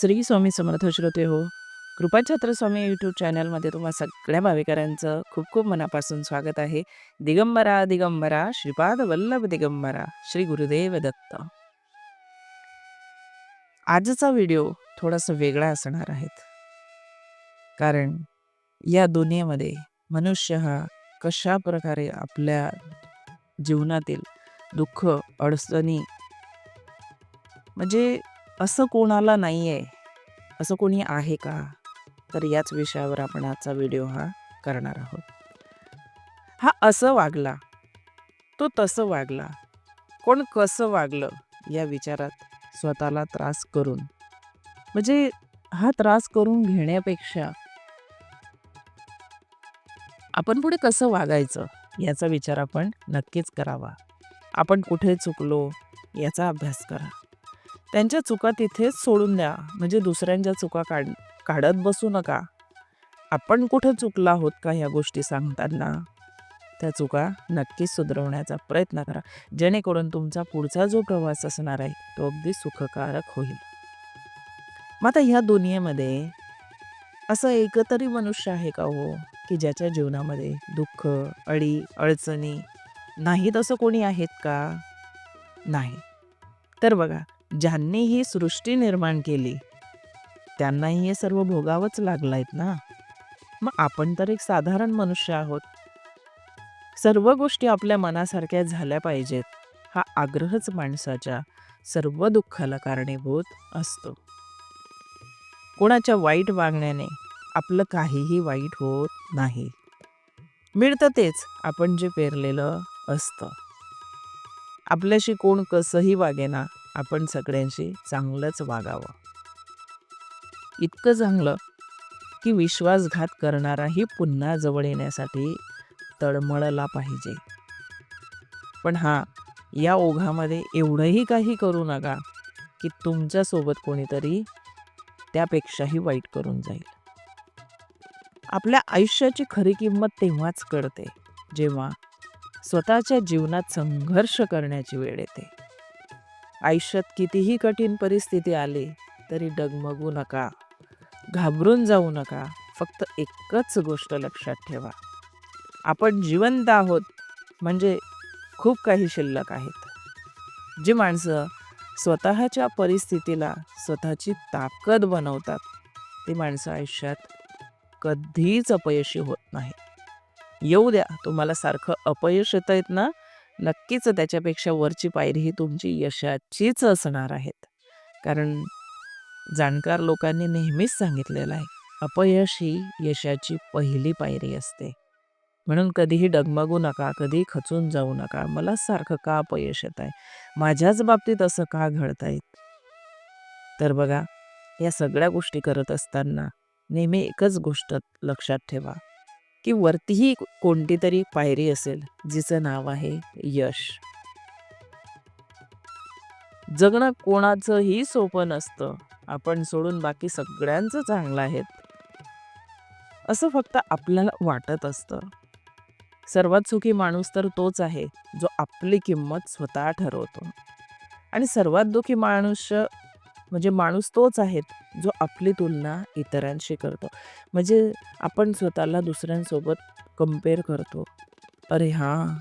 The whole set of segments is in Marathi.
श्री स्वामी समर्थ श्रोते हो कृपाछत्र स्वामी यूट्यूब चॅनलमध्ये तुम्हा सगळ्या भाविकारांचं खूप खूप मनापासून स्वागत आहे. दिगंबरा दिगंबरा श्रीपाद वल्लभ दिगंबरा श्री गुरुदेव दत्त. आजचा व्हिडिओ थोडासा वेगळा असणार आहेत कारण या दुनियेमध्ये मनुष्य हा कशा प्रकारे आपल्या जीवनातील दुःख अडचणी म्हणजे असं कोणाला नाही आहे असं कोणी आहे का? तर याच विषयावर आपण आजचा व्हिडिओ हा करणार आहोत. हा असं वागला. तो तसं वागला. कोण कसं वागलं या विचारात स्वतःला त्रास करून. म्हणजे हा त्रास करून घेण्यापेक्षा आपण पुढे कसं वागायचं याचा विचार आपण नक्कीच करावा. आपण कुठे चुकलो याचा अभ्यास करा. त्यांच्या चुका तिथेच सोडून द्या. म्हणजे दुसऱ्यांच्या चुका काढ काढत बसू नका. आपण कुठं चुकला आहोत का ह्या गोष्टी सांगताना? त्या चुका नक्कीच सुधारवण्याचा प्रयत्न करा. जेणेकरून तुमचा पुढचा जो प्रवास असणार आहे तो अगदी सुखकारक होईल. मग आता ह्या दुनियेमध्ये असं एकतरी मनुष्य आहे का हो? की ज्याच्या जीवनामध्ये दुःख अडी अडचणी नाहीत असं कोणी आहेत का? नाही. तर बघा ज्यांनी ही सृष्टी निर्माण केली. त्यांनाही हे सर्व भोगावंच लागलं आहेत ना? मग आपण तर एक साधारण मनुष्य आहोत. सर्व गोष्टी आपल्या मनासारख्या झाल्या पाहिजेत हा आग्रहच माणसाच्या सर्व दुःखाला कारणीभूत असतो. कोणाच्या वाईट वागण्याने आपलं काहीही वाईट होत नाही. मिळतं तेच आपण जे पेरलेलं असतं. आपल्याशी कोण कसंही वागेना आपण सगळ्यांशी चांगलंच वागावं. इतकं चांगलं की विश्वासघात करणाराही पुन्हा जवळ येण्यासाठी तळमळला पाहिजे. पण हा या ओघामध्ये एवढंही काही करू नका की तुमच्यासोबत कोणीतरी त्यापेक्षाही वाईट करून जाईल. आपल्या आयुष्याची खरी किंमत तेव्हाच कळते जेव्हा स्वतःच्या जीवनात संघर्ष करण्याची वेळ येते. आयुष्यात कितीही कठीण परिस्थिती आली तरी डगमगू नका. घाबरून जाऊ नका. फक्त एकच गोष्ट लक्षात ठेवा. आपण जिवंत आहोत म्हणजे खूप काही शिल्लक आहेत. जी माणसं स्वतःच्या परिस्थितीला स्वतःची ताकद बनवतात ती माणसं आयुष्यात कधीच अपयशी होत नाही येऊ द्या तुम्हाला सारखं अपयश येत आहेत ना? नक्कीच त्याच्यापेक्षा वरची पायरी ही तुमची यशाचीच असणार आहेत. कारण जाणकार लोकांनी नेहमीच सांगितलेलं आहे अपयश ही यशाची पहिली पायरी असते. म्हणून कधीही डगमगू नका कधी खचून जाऊ नका. मला सारखं का अपयश येत आहे? माझ्याच बाबतीत असं का घडत आहेत तर बघा या सगळ्या गोष्टी करत असताना नेहमी एकच गोष्ट लक्षात ठेवा. की वरतीही कोणती तरी पायरी असेल जिचं नाव आहे यश. जगणं कोणाचंही सोपं नसतं. आपण सोडून बाकी सगळ्यांचं चांगलं आहेत असं फक्त आपल्याला वाटत असतं. सर्वात सुखी माणूस तर तोच आहे जो आपली किंमत स्वतः ठरवतो. आणि सर्वात दुखी माणूस म्हणजे माणूस तोच आहे जो आपली तुलना इतरांशी करतो. म्हणजे आपण स्वतःला दुसऱ्यांसोबत कंपेअर करतो. अरे हां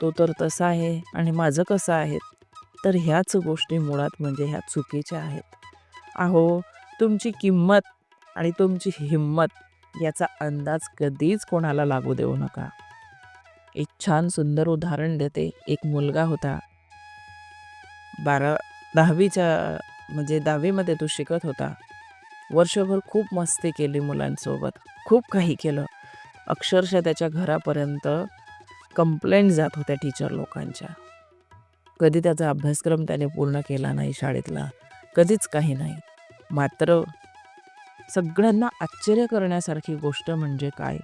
तो तर तसा आहे आणि माझं कसं आहे? तर ह्याच गोष्टी मुळात म्हणजे ह्या चुकीच्या आहेत. अहो तुमची किंमत आणि तुमची हिंमत याचा अंदाज कधीच कोणाला लागू देऊ नका. एक छान सुंदर उदाहरण देते. एक मुलगा होता. बारा दहावीच्या म्हणजे दहावीमध्ये तो शिकत होता. वर्षभर खूप मस्ती केली मुलांसोबत. खूप काही केलं. अक्षरशः त्याच्या घरापर्यंत कंप्लेंट जात होत्या टीचर लोकांच्या. कधी त्याचा अभ्यासक्रम त्याने पूर्ण केला नाही शाळेतला. कधीच काही नाही. मात्र सगळ्यांना आश्चर्य करण्यासारखी गोष्ट म्हणजे काय?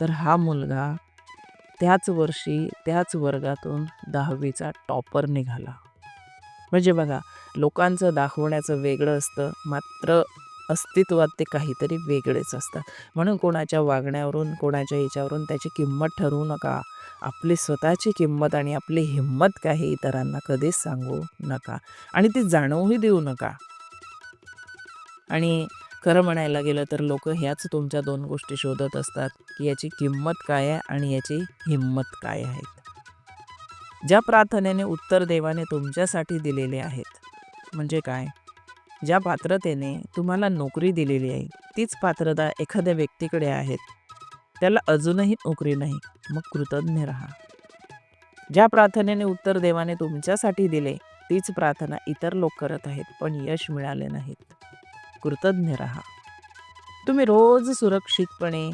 तर हा मुलगा त्याच वर्षी त्याच वर्गातून दहावीचा टॉपर निघाला. म्हणजे बघा लोकांचं दाखवण्याचं वेगळं असतं मात्र अस्तित्वात ते काहीतरी वेगळेच असतात. म्हणून कोणाच्या वागण्यावरून कोणाच्या याच्यावरून त्याची किंमत ठरवू नका. आपली स्वतःची किंमत आणि आपली हिंमत काही इतरांना कधीच सांगू नका. आणि ती जाणवूही देऊ नका. आणि खरं म्हणायला गेलं तर लोक ह्याच तुमच्या दोन गोष्टी शोधत असतात की याची किंमत काय आहे आणि याची हिंमत काय आहेत ज्या प्रार्थनेने उत्तर देवाने तुमच्यासाठी दिलेले आहेत. म्हणजे काय? ज्या पात्रतेने तुम्हाला नोकरी दिलेली आहे तीच पात्रता एखाद्या व्यक्तीकडे आहेत त्याला अजूनही नोकरी नाही मग कृतज्ञ राहा. ज्या प्रार्थनेने उत्तर देवाने तुमच्यासाठी दिले तीच प्रार्थना इतर लोक करत आहेत पण यश मिळाले नाहीत. कृतज्ञ राहा. तुम्ही रोज सुरक्षितपणे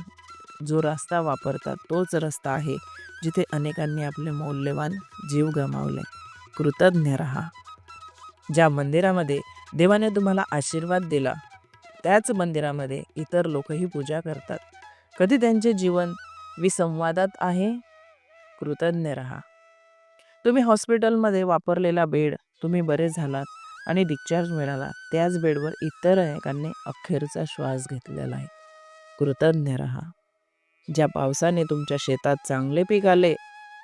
जो रस्ता वापरता तोच रस्ता आहे जिथे अनेकांनी आपले मौल्यवान जीव गमावले. कृतज्ञ राहा. ज्या मंदिरामध्ये देवाने तुम्हाला आशीर्वाद दिला त्याच मंदिरामध्ये इतर लोकही पूजा करतात. कधी त्यांचे जीवन विसंवादात आहे? कृतज्ञ राहा. तुम्ही हॉस्पिटलमध्ये वापरलेला बेड तुम्ही बरे झालात आणि डिस्चार्ज मिळाला त्याच बेडवर इतर अनेकांनी अखेरचा श्वास घेतलेला आहे. कृतज्ञ राहा. ज्या पावसाने तुमच्या शेतात चांगले पीक आले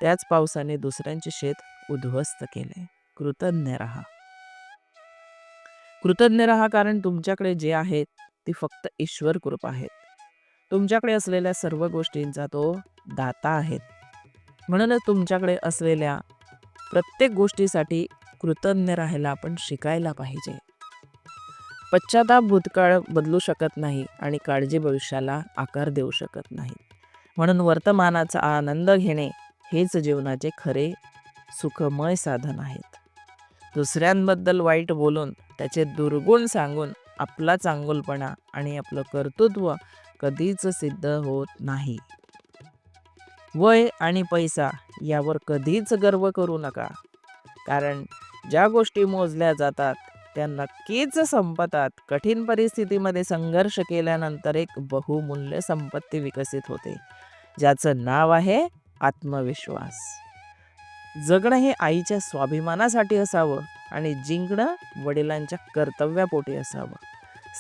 त्याच पावसाने दुसऱ्यांचे शेत उद्ध्वस्त केले. कृतज्ञ राहा. कृतज्ञ राहा कारण तुमच्याकडे जे आहेत ती फक्त ईश्वर कृपा आहेत. तुमच्याकडे असलेल्या सर्व गोष्टींचा तो दाता आहेत. म्हणूनच तुमच्याकडे असलेल्या प्रत्येक गोष्टीसाठी कृतज्ञ राहायला आपण शिकायला पाहिजे. पश्चाताप भूतकाळ बदलू शकत नाही आणि काळजी भविष्याला आकार देऊ शकत नाही. म्हणून वर्तमानाचा आनंद घेणे हेच जीवनाचे खरे सुखमय साधन आहेत. दुसऱ्यांबद्दल वाईट बोलून त्याचे दुर्गुण सांगून आपला चांगुलपणा आणि आपलं कर्तृत्व कधीच सिद्ध होत नाही. वय आणि पैसा यावर कधीच गर्व करू नका. कारण ज्या गोष्टी मोजल्या जातात त्या नक्कीच संपतात. कठीण परिस्थितीमध्ये संघर्ष केल्यानंतर एक बहुमूल्य संपत्ती विकसित होते. ज्याचं नाव आहे आत्मविश्वास. जगणं हे आईच्या स्वाभिमानासाठी असावं आणि जिंकणं वडिलांच्या कर्तव्यापोटी असावं.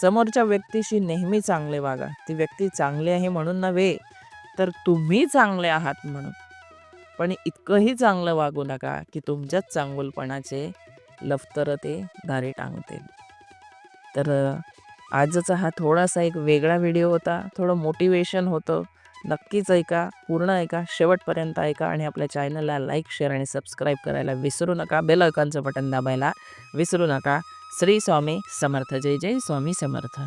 समोरच्या व्यक्तीशी नेहमी चांगले वागा. ती व्यक्ती चांगली आहे म्हणून नव्हे तर तुम्ही चांगले आहात म्हणून. पण इतकंही चांगलं वागू नका की तुमच्याच चांगुलपणाचे लफ्तर ते दारी टांगतील. तर आजचा हा थोडासा एक वेगळा व्हिडिओ होता. थोडं मोटिवेशन होतं. नक्कीच ऐका पूर्ण ऐका शेवटपर्यंत ऐका आणि आपल्या चॅनलला लाईक शेअर आणि सबस्क्राईब करायला विसरू नका. बेल आयकॉनचं बटन दाबायला विसरू नका. श्री स्वामी समर्थ. जय जय स्वामी समर्थ.